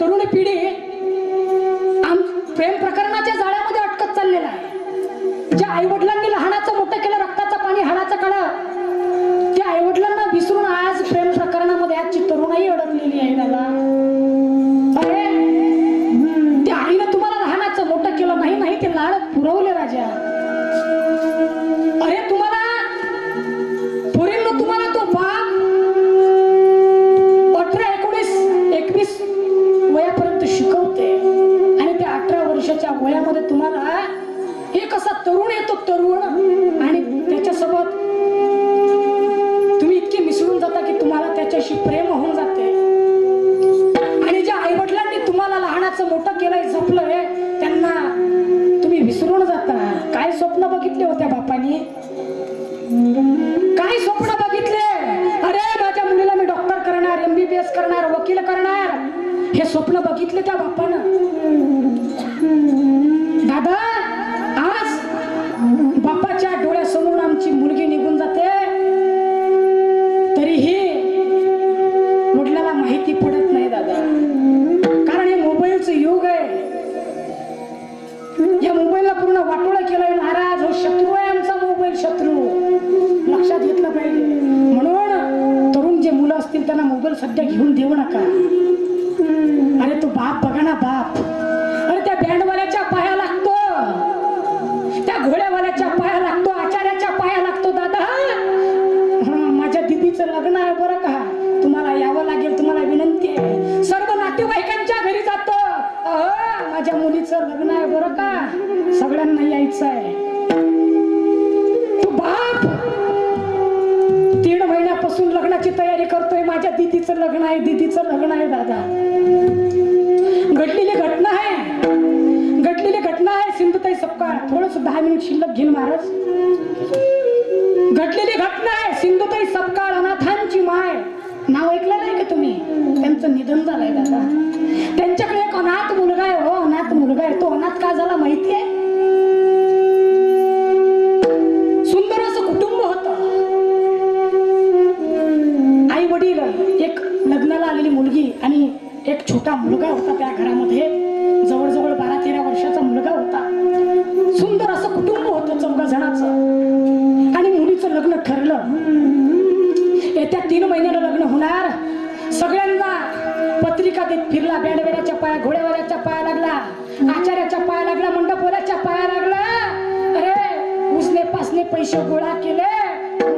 तरुण पिढी आम प्रेम प्रकरणाच्या जाळ्यामध्ये अटकत चाललेला आहे. ज्या आई वडिलांना स्वप्न बघितले होत्या बापानी. काय स्वप्न बघितले. अरे माझ्या मुलीला मी डॉक्टर करणार एमबीबीएस करणार वकील करणार. हे स्वप्न बघितले त्या बापानं. तुमचं लग्न आहे बरं का? तुम्हाला यावं लागेल तुम्हाला विनंती आहे. सर्व नातेवाईकांच्या घरी जात. माझ्या मुलीचं लग्न आहे बरं का? सगळ्यांना यायचं आहे. तू बाप! तीन महिन्यापासून लग्नाची तयारी करतोय. माझ्या दिदीचं लग्न आहे दिदीचं लग्न आहे दादा. घडलेली घटना आहे. घडलेली घटना आहे सिंधुताई सपकाळ. थोडस दहा मिनिट शिल्लक घेईन महाराज. घडलेली घटना आहे. सिंधुताई सपकाळ अनाथांची माय. नाव ऐकलं नाही का तुम्ही? त्यांचं निधन झालंय दादा. त्यांच्याकडे एक अनाथ मुलगा आहे हो. अनाथ मुलगा आहे. तो अनाथ का झाला माहितीये सुंदर असं कुटुंब होत. आई वडील एक लग्नाला आलेली मुलगी आणि एक छोटा मुलगा होता त्या घरामध्ये. येत्या तीन महिन्याला लग्न होणार. सगळ्यांना पत्रिका देत फिरला बँडवेऱ्याच्या पाया घोड्यावाल्याच्या पाया लागला आचार्याच्या पाया लागला मंडपवाल्याच्या पाया लागला. अरे उसने पासने पैसे गोळा केले.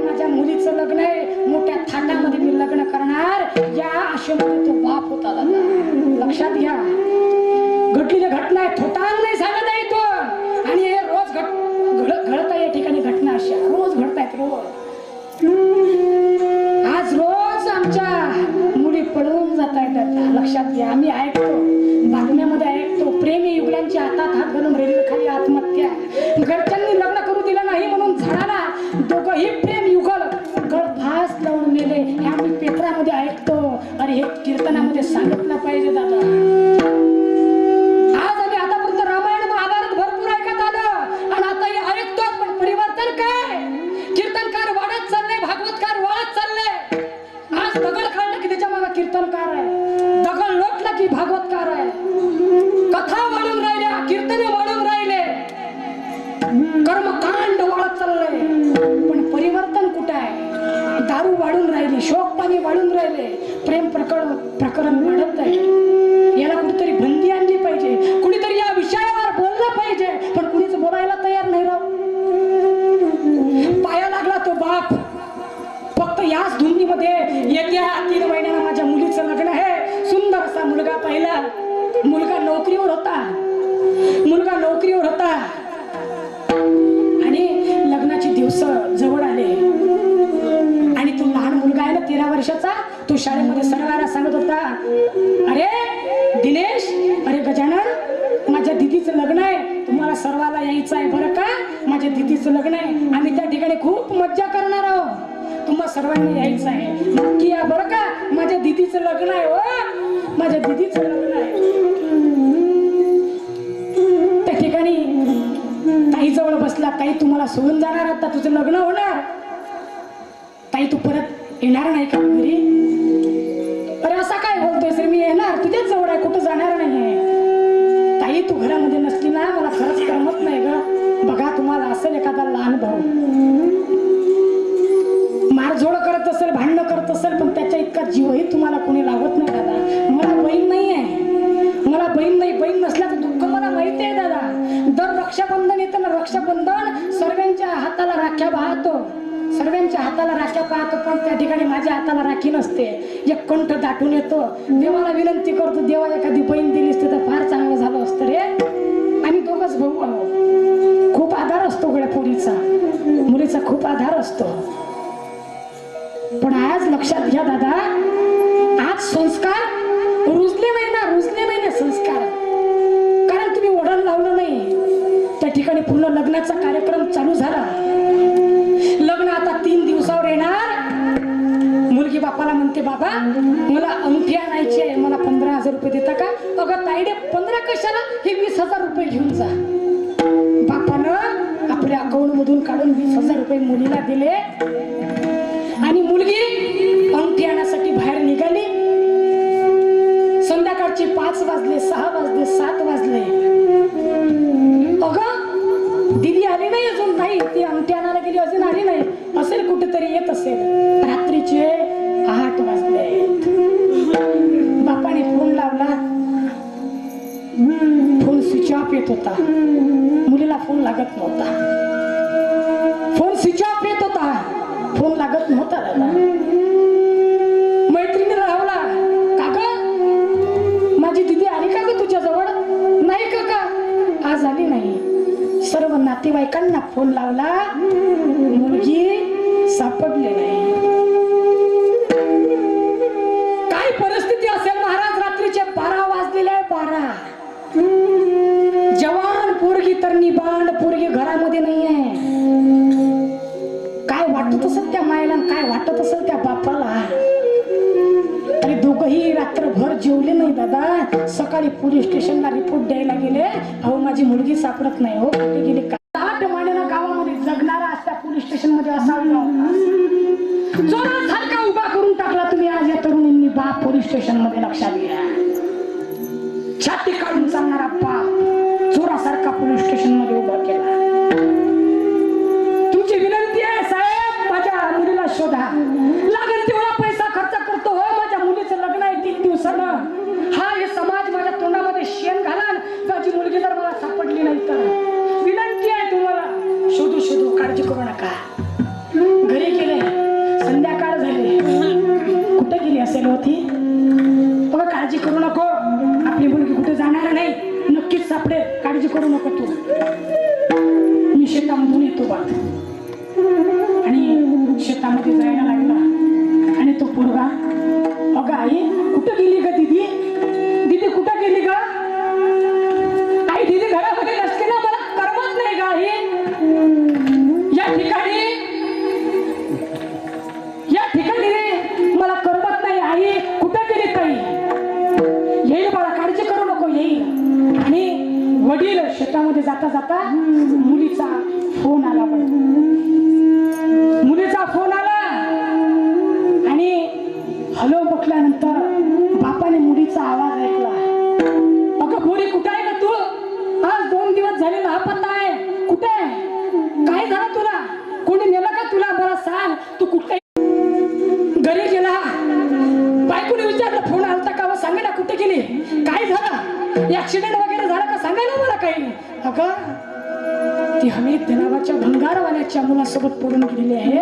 माझ्या मुलीचं लग्न आहे. मोठ्या थाटामध्ये मी लग्न करणार. या आशेमध्ये तो बाप होता लक्षात घ्या. घडलेली घटना आहे थोतांग नाही सांगत आहे तो आणि हे रोज घट घड- घडत आहे या ठिकाणी घटना अशा. रोज घडतायत रोज. लक्षात घ्या. आम्ही ऐकतो. बातम्यामध्ये ऐकतो. प्रेमी युगलांची हातात हात घालून रेल्वे खाली आत्महत्या. घरच्यांनी लग्न करू दिलं नाही म्हणून झाडाला दोघंही प्रेम युगल गळफास लावून नेले. हे आम्ही पेपरामध्ये ऐकतो. अरे हे कीर्तनामध्ये सांगितलं पाहिजे दादा. प्रेम प्रकरण प्रकरण आहे त्या ठिकाणी खूप मज्जा करणार आहोत. तुम्हा सर्वांनी यायचं आहे. नक्की या बरं का? माझ्या दिदीचं लग्न आहे हो. माझ्या दिदीचं लग्न आहे. त्या ठिकाणी ताई जवळ बसला. ताई तुम्हाला सोडून जाणार आता. तुझं लग्न होणार. ताई तू परत येणार नाही का घरी? अरे असा काय बोलतोय सर मी येणार. तुझ्याच जवळ आहे. कुठं जाणार नाही ताई तू घरामध्ये नसली ना. मला खरंच करमत नाही ग. बघा तुम्हाला असेल एखादा लहान भाऊ. मारझोड करत असेल भांडणं करत असेल पण त्याच्या इतका जीवही तुम्हाला कोणी लावत नाही दादा. मला बहीण नाही आहे. मला बहीण नाही बहीण नसल्याचं दुःख मला माहिती आहे दादा. दर रक्षाबंधन येतं ना रक्षाबंधन सर्वांच्या हाताला राख्या पाहतो. सर्वांच्या हाताला राख्या पाहतो पण त्या ठिकाणी माझ्या हाताला राखी नसते. एक कंठ दाटून येतो. देवाला विनंती करतो देवा एखादी बहीण दिली असते तर फार चांगलं झालं असतं रे. आणि दोघंच भाऊ आहोत. आधार असतो गड्या पोरीचा मुलीचा खूप आधार असतो. पण आज लक्षात घ्या दादा आज संस्कार रुजले नाही ना रुजले नाही ना संस्कार. कारण तुम्ही ओढण लावलं नाही. त्या ठिकाणी पूर्ण लग्नाचा कार्यक्रम चालू झाला. लग्न आता तीन दिवसावर येणार. मुलगी बापाला म्हणते बाबा मला अंगठी आणायची आहे. मला पंधरा हजार रुपये देता का? अगं ताईडे पंधरा कशाला? हे वीस हजार रुपये घेऊन जा. बापानं अकाउंट मधून काढून वीस हजार रुपये मुलीला दिले. आणि मुलगी अंगठी आणण्यासाठी बाहेर निघाली. संध्याकाळचे पाच वाजले सहा वाजले सात वाजले. अगं दिदी आली नाही अजून नाही ती अंगठी आणायला गेली अजून आली नाही. असेल कुठेतरी येत असेल. रात्रीचे आठ वाजले. बापाने फोन लावला. फोन स्विच ऑफ येत होता. मुलीला फोन लागत नव्हता. लागत दादा मैत्रिणी राहला काका माझी दिदी आली का ग तुझ्याजवळ? नाही काका. आज आली नाही. सर्व नातेवाईकांना फोन लावला. मुलगी सापडली नाही. असेल काय वाटत असेल त्या बापाला तरी दोघही रात्रभर जेवले नाही दादा. सकाळी पोलीस स्टेशनला रिपोर्ट द्यायला गेले. अहो माझी मुलगी सापडत नाही हो. कुठे गेली? का गावामध्ये जगणारा असता पोलीस स्टेशनमध्ये असावी उभा करून टाकला तुम्ही आज या तरुणींनी. बाप पोलीस स्टेशनमध्ये लक्षात घ्या. आपली मुलगी कुठे जाणार नाही नक्कीच सापडेल. काळजी करू नको तू. मी शेतामधून येतो बा. आणि शेतामध्ये जायला लागला. आणि तो पोरगा अगं आई कुठं गेली ग दीदी? दीदी कुठं गेली ग? आई दिदी घरामध्ये नसते ना मला? करमत नाही ग आई. या ठिकाणी या ठिकाणी शेतामध्ये जाता जाता मुलीचा फोन आला मुलीचा फोन आला. आणि हॅलो म्हटल्यानंतर बापाने मुलीचा आवाज ऐकला. अगं गोरी कुठे आहे का तू? आज दोन दिवस झाले ना पत्ता आहे कुठे? आहे? काय झालं तुला? कोणी नेलं का तुला? मला सांग. तू कुठे का? ती हमीद नावाच्या भंगारवाल्याच्या मुलासोबत पडून गेलेली आहे.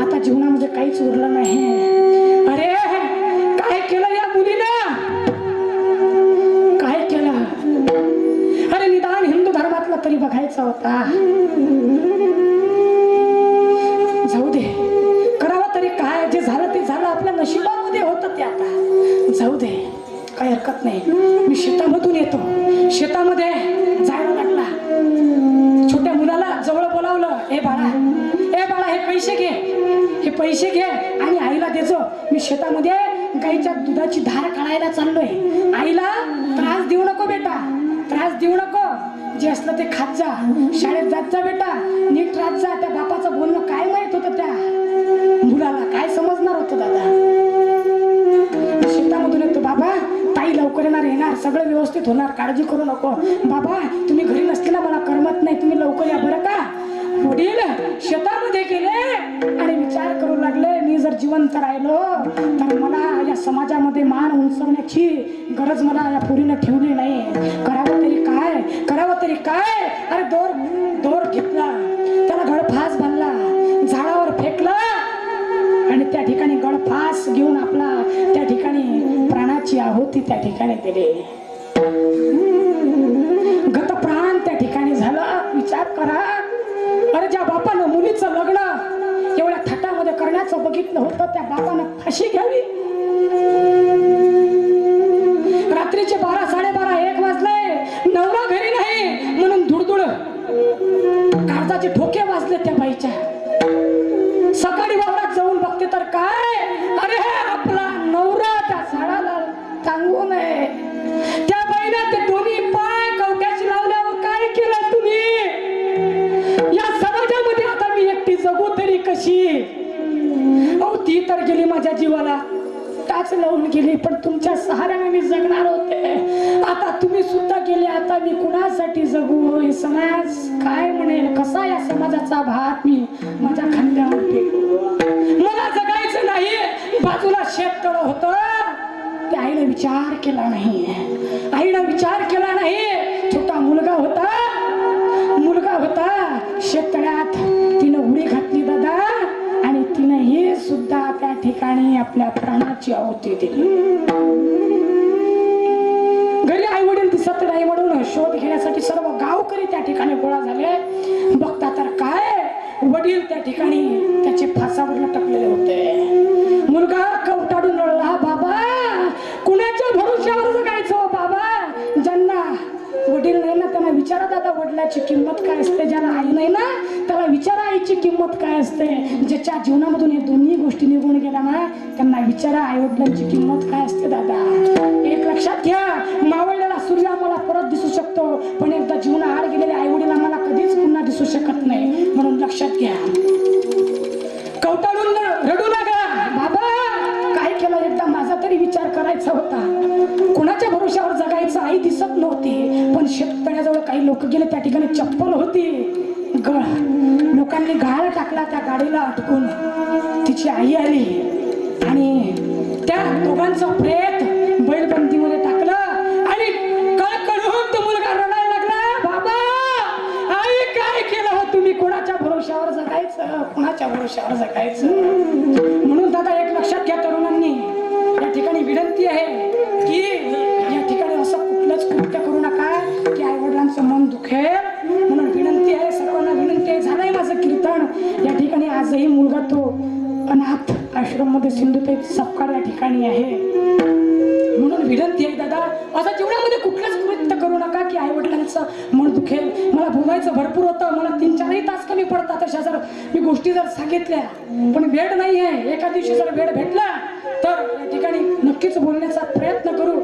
आता जीवनामध्ये काहीच उरलं नाही. अरे काय केलं या मुलीनं? काय केलं? अरे निदान हिंदू धर्मातला तरी बघायचा होता. जाऊ दे. करावं तरी काय? जे झालं ते झालं. आपल्या नशिबामध्ये होतं ते आता. जाऊ दे. काही हरकत नाही. मी शेतामधून येतो. शेतामध्ये जायला पैसे घे आणि आईला देजो मी शेतामध्ये गाईच्या दुधाची धार काढायला चाललोय. आईला त्रास देऊ नको बेटा. त्रास देऊ नको. जे असलं ते खात जा. शाळेत जात जा बेटा. नीट राहत जा. त्या बापाचं बोलणं काय माहीत होतं त्या? मुलाला काय समजणार होतं दादा? शेतामधून येतो बाबा. ताई लवकर येणार येणार. सगळं व्यवस्थित होणार. काळजी करू नको. बाबा तुम्ही घरी नसले ना मला करमत नाही. तुम्ही लवकर या बरं का? वडील शेतामध्ये गेले आणि विचार करू लागले मी जर जिवंत राहिलो तर मला या समाजामध्ये मान उंचवण्याची गरज मला या पुरीनं ठेवली नाही. करावं तरी काय? करावं तरी काय? अरे दोर दोर घेतला. त्याला गळफास बांधला झाडावर फेकला. आणि त्या ठिकाणी गळफास घेऊन आपला त्या ठिकाणी प्राणाची आहुती त्या ठिकाणी दिली. होतं त्या बापानं फाशी घ्यावी? टाच लावून गेली पण तुमच्या सहाऱ्याने मी जगणार होते. आता तुम्ही सुद्धा गेले आता मी कुणासाठी जगू? हे समाज काय म्हणेल? कसा या समाजाचा भात मी माझ्या खांद्यावर मला जगायचं नाही बाजूला शेततळ होत. त्या आईने विचार केला नाही. आईनं विचार केला नाही. छोटा मुलगा होता. मुलगा होता. शेततळ्यात तिनं उडी घातली दादा. आणि तिनं हे सुद्धा त्या ठिकाणी आपल्या प्राणाची आवृत्ती दिली. घरी आई वडील दिसत नाही म्हणून शोध घेण्यासाठी सर्व गावकरी त्या ठिकाणी गोळा झाले. बघता तर काय वडील त्या ठिकाणी त्याचे फासावर लटकलेले होते. मुलगा कवटाडून रडला बाबा कुणाच्या भरोश्यावर जगायचो हो बाबा? ज्यांना वडील नाही ना त्यांना विचारा दादा वडिलाची किंमत काय असते? ज्याला आई नाही ना विचारा आईची किंमत काय असते? ज्याच्या जीवनामधून हे दोन्ही गोष्टी निघून गेल्या ना त्यांना विचारा आई वडिलांची किंमत काय असते दादा? एक लक्षात घ्या मावळलेला सूर्य आम्हाला परत दिसू शकतो पण एकदा जीवना आड गेलेले आई वडील आम्हाला कधीच पुन्हा दिसू शकत नाही. म्हणून लक्षात घ्या. कवटाळून रडू लागा बाबा काय केलं? एकदा माझा तरी विचार करायचा होता. कुणाच्या भरोश्यावर जगायचं आई दिसत नव्हती पण शेततळ्याजवळ काही लोक गेले त्या ठिकाणी चप्पल होती. गळा लोकांनी घाळ टाकला त्या गाडीला अटकून. तिची आई आली आणि त्या दोघांचं प्रेत बैलबंदीमध्ये टाकलं. आणि कळकळून तो मुलगा रडायला लागला? बाबा आई काय केलं हो तुम्ही? कोणाच्या भरोश्यावर जगायचं? कोणाच्या भरोश्यावर जगायचं? म्हणून दादा एक लक्षात घ्या तरुणांनी. या ठिकाणी विनंती आहे की या ठिकाणी असं कुठलंच कृत्य करू नका की आई वडिलांचं मन दुखेल. या ठिकाणी आजही मुलगा तो अनाथ आश्रममध्ये सिंधुताई सपकाळ या ठिकाणी आहे. म्हणून विनंती आहे दादा असं जीवनामध्ये कुठलंच कृत्य करू नका की आई वडिलांचं मन दुखेल. मला बोलायचं भरपूर होतं. मला तीन चारही तास कमी पडतात. अशा जर मी गोष्टी जर सांगितल्या पण वेळ नाही आहे एका दिवशी जर वेळ भेटला तर या ठिकाणी नक्कीच बोलण्याचा प्रयत्न करू.